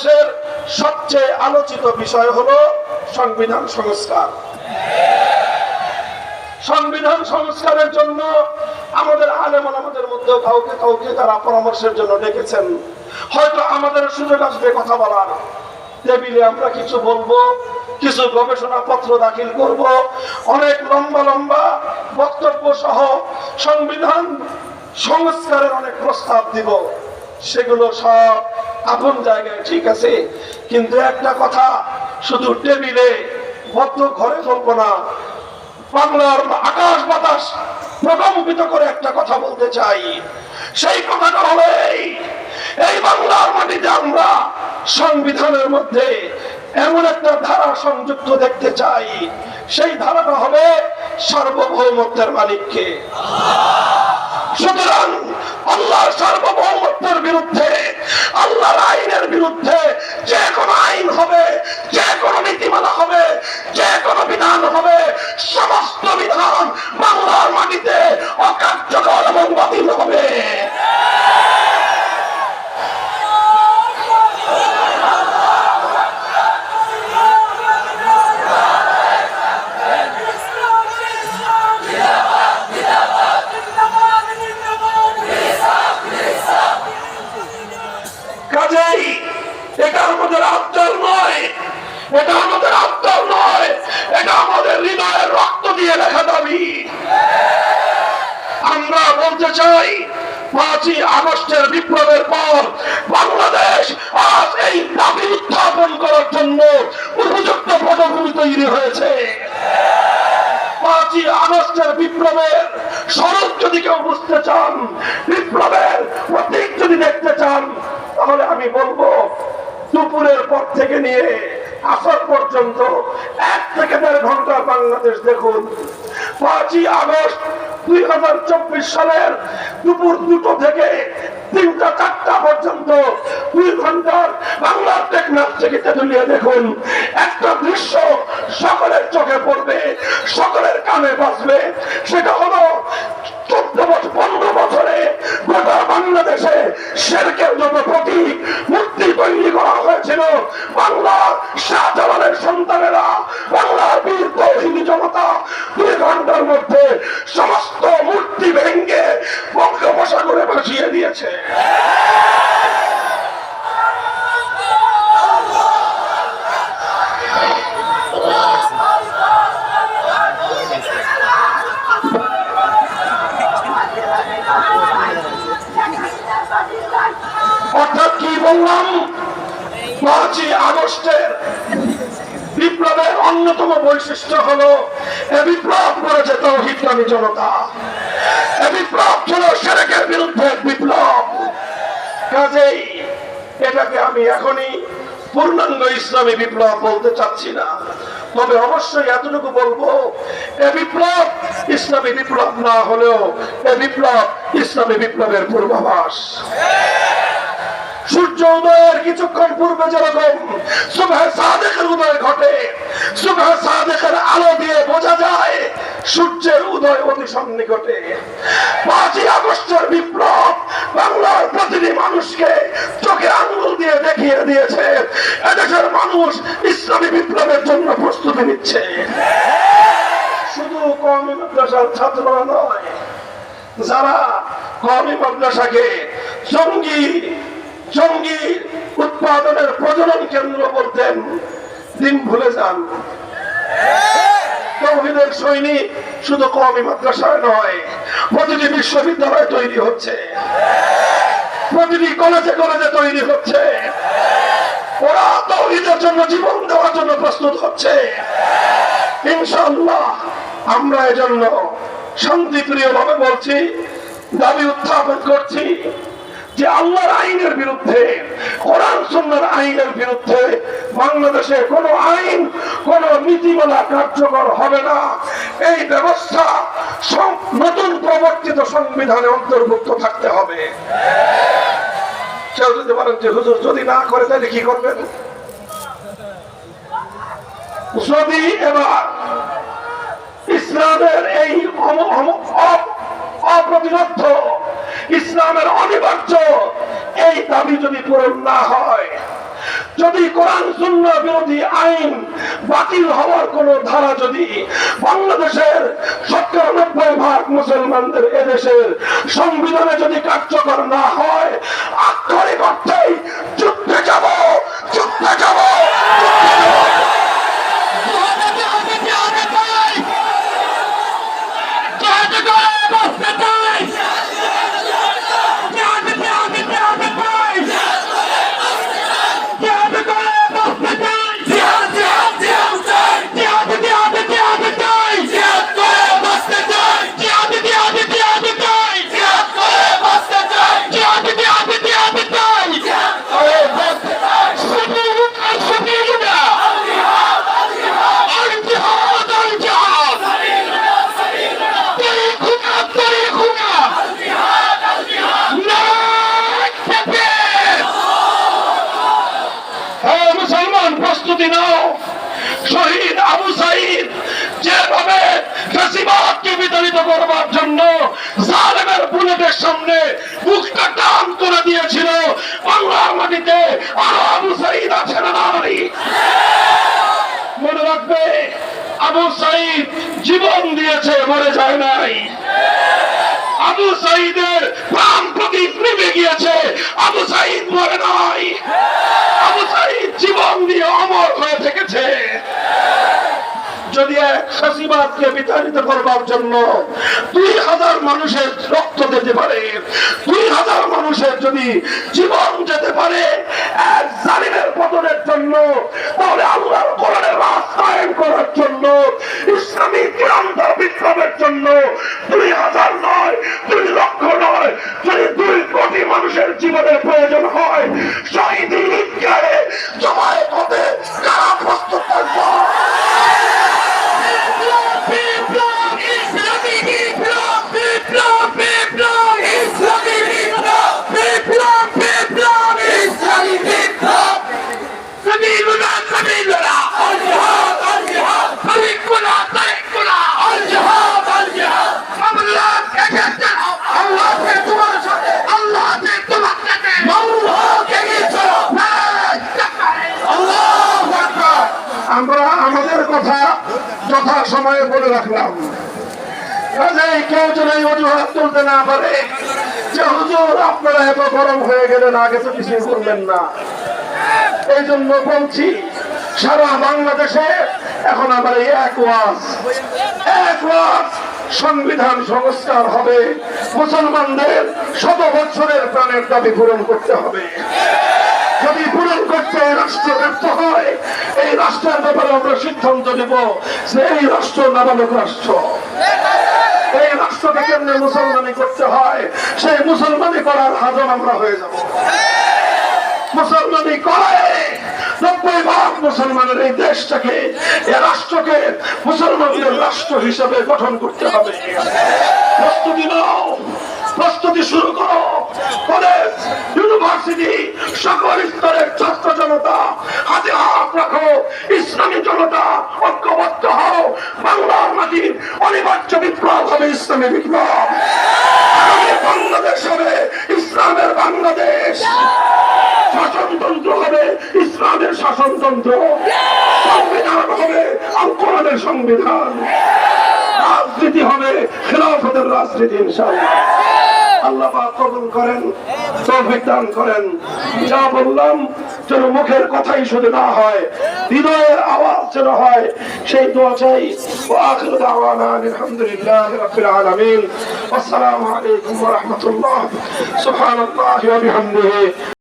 বাংলাদেশের সবচেয়ে আলোচিত বিষয় হলো সংবিধান সংস্কার। সংবিধান সংস্কারের জন্য আমাদের আলেম আমাদের মধ্যে কাউকে কাউকে তারা পরামর্শের জন্য ডেকেছেন। হয়তো আমাদের সুযোগ আসবে কথা বলার। টেবিলে আমরা কিছু বলব, কিছু গবেষণা পত্র দাখিল করব, অনেক লম্বা লম্বা বক্তব্য সহ সংবিধান সংস্কারের অনেক প্রস্তাব দিব। সেগুলো সব আপন জায়গায় ঠিক আছে, কিন্তু একটা কথা শুধু টেবিলে বদ্ধ ঘরে চলবো না, বাংলার আকাশ বাতাস প্রকম্পিত করে একটা কথা বলতে চাই। সেই কথাটা হলো এই বাংলার মাটিতে আমরা সংবিধানের মধ্যে এমন একটা ধারা সংযুক্ত দেখতে চাই। সেই ধারাটা হবে সার্বভৌমত্বের মালিককে। সুতরাং আল্লাহর সার্বভৌমত্বের বিরুদ্ধে, আল্লাহর আইনের বিরুদ্ধে যে কোনো আইন হবে, যে কোনো নীতিমালা হবে, যে কোনো বিধান হবে, সমস্ত বিধান বাংলার মাটিতে অকার্যকর এটা আমাদের আত্মার নয়, এটা আমাদের হৃদয়ের রক্ত দিয়ে লেখা দাবি। আমরা বলতে চাই, পাঁচই আগস্টের বিপ্লবের পর বাংলাদেশ আজ এই দাবি উত্থাপন করার জন্য উপযুক্ত পটভূমি তৈরি হয়েছে। পাঁচই আগস্টের বিপ্লবের স্বরূপ যদি কেউ বুঝতে চান, বিপ্লবের প্রতীক যদি দেখতে চান, তাহলে আমি বলব, দুপুরের পর থেকে নিয়ে আসর পর্যন্ত এক থেকে দেড় ঘণ্টা বাংলাদেশ দেখুন। পাঁচই আগস্ট দুই হাজার চব্বিশ সালের দুপুর দুটো থেকে তিনটা চারটা পর্যন্ত দুই ঘণ্টার বাংলার টেকনাফ থেকে তেতুলিয়ে দেখুন। একটা দৃশ্য সকলের চোখে পড়বে, সকলের কানে বাজবে, সেটা বললাম পাঁচই আগস্টের বিপ্লবের অন্যতম বৈশিষ্ট্য হলো, এ বিপ্লব করেছে তৌহিদানি জনতা। এ বিপ্লব ছিল সেরেকের বিরুদ্ধে বিপ্লব। কাজেই এটাকে আমি এখনই পূর্ণাঙ্গ ইসলামী বিপ্লব বলতে চাচ্ছি না। তবে অবশ্যই এতটুকু বলব, এ বিপ্লব ইসলামী বিপ্লব না হলেও এ বিপ্লব ইসলামী বিপ্লবের পূর্বাভাস। কিছুক্ষণ পূর্বে যেরকম সাদেকের উদয় ঘটে সাদেকের আলো দিয়ে বোঝা যায়, সূর্যের উদয় অতি সন্নিকটে। পাঁচই আগস্টের বিপ্লব বাংলার প্রতিটি মানুষকে চোখে দিয়ে দেখিয়ে দিয়েছে। এদেশের মানুষ ইসলামী বিপ্লবের জন্য প্রস্তুতি নিচ্ছে। শুধু কমি মাদ্রাসার ছাত্ররা নয়, যারা কমি মাদ্রাসাকে জঙ্গি জঙ্গি উৎপাদনের প্রজনন কেন্দ্র বলতেন। দিন ভুলে যান। জীবন দেওয়ার জন্য প্রস্তুত হচ্ছে। আমরা এজন্য শান্তিপ্রিয় ভাবে বলছি, দাবি উত্থাপন করছি। যে আল্লাহর আইনের বিরুদ্ধে, কোরআন সুন্নার আইনের বিরুদ্ধে বাংলাদেশে কোন আইন, কোন নীতিমালা কার্যকর হবে না। এই ব্যবস্থা নতুন প্রবর্তিত সংবিধানে অন্তর্ভুক্ত থাকতে হবে। কেউ যদি বলেন যে হুজুর, যদি না করে তাহলে কি করবেন? যদি এবার ইসলামের এই অপ্রতিরোধ ইসলামের অনিবার্য এই দাবি যদি পূরণ না হয়, যদি কোরআন শূন্য বিরোধী আইন বাতিল হওয়ার কোন ধারা যদি বাংলাদেশের সত্তর নব্বই ভাগ মুসলমানদের এদেশের সংবিধানে যদি কার্যকর না হয় শহীদ আবু সাইদ যেভাবে ফেসিবাদকে বিতাড়িত করবার জন্য জালেমের বুলেটের সামনে বুকটা টান করে দিয়েছিল, বাংলার মাটিতে আরও আবু সাইদ আছে না নাই? মনে রাখবে, আবু সাইদ জীবন দিয়েছে, মরে যায় নাই। আবু সাইদের প্রাণ প্রদীপ প্রেমে গিয়েছে। আবু সাইদ মরে নাই। আবু সাইদ জীবন দিয়ে অমর হয়ে থেকেছে। যদি এক ফাঁসিবাদকে বিতাড়িত করবার জন্য দুই হাজার মানুষের রক্ত দিতে পারে, দুই হাজার মানুষের যদি জীবন যেতে পারে এক জালিমের পতনের জন্য, তাহলে আল্লাহর কোরআনের রাস্তায়ন করার জন্য, ইসলামী চূড়ান্ত বিপ্লবের জন্য দুই হাজার নয়, দুই লক্ষ নয় যথা সময়ে বলে রাখলাম। কেউ না পারে। যে আপনারা গরম হয়ে গেলেন, আগে না। এই জন্য বলছি, সারা বাংলাদেশে এখন এক এক সংবিধান সংস্কার হবে। মুসলমানদের শত বছরের প্রাণের দাবি পূরণ করতে হবে। পূরণ করতে রাষ্ট্র ব্যর্থ হয়, এই রাষ্ট্রের ব্যাপারে আমরা সিদ্ধান্ত নেব যে এই রাষ্ট্র নাবালক রাষ্ট্র। এই মুসলমানি করতে হয়, সেই মুসলমানি করার আমরা হয়ে যাব। মুসলমানি করে নব্বই ভাগ মুসলমানের এই দেশটাকে এই রাষ্ট্রকে মুসলমানদের রাষ্ট্র হিসাবে গঠন করতে হবে। প্রস্তুতি নাও। প্রস্তুতি শুরু করো। কলেজ ইউনিভার্সিটি সকল স্তরের ছাত্র জনতা, হাতে হাত রাখো। ইসলামী জনতা, ঐক্যবদ্ধ হও। বাংলার মাটির অনিবার্য বিপ্লব হবে ইসলামী বিপ্লব। বাংলাদেশ হবে ইসলামের বাংলাদেশ। শাসনতন্ত্র হবে ইসলামের শাসনতন্ত্র। সংবিধান হবে আল সংবিধান। রাজনীতি হবে খেলাফতের রাজনীতি, ইনশাআল্লাহ। আল্লাহ কবুল করেন, তৌফিক দান করেন। যা বললাম, যেন মুখের কথাই শুধু না হয়, হৃদয়ের আওয়াজ যেন হয়, সেই দোয়া চাই। আলহামদুলিল্লাহ রাব্বিল আলামিন। আসসালামু আলাইকুম ওয়া রাহমাতুল্লাহ। সুবহানাল্লাহি ওয়া বিহামদিহি।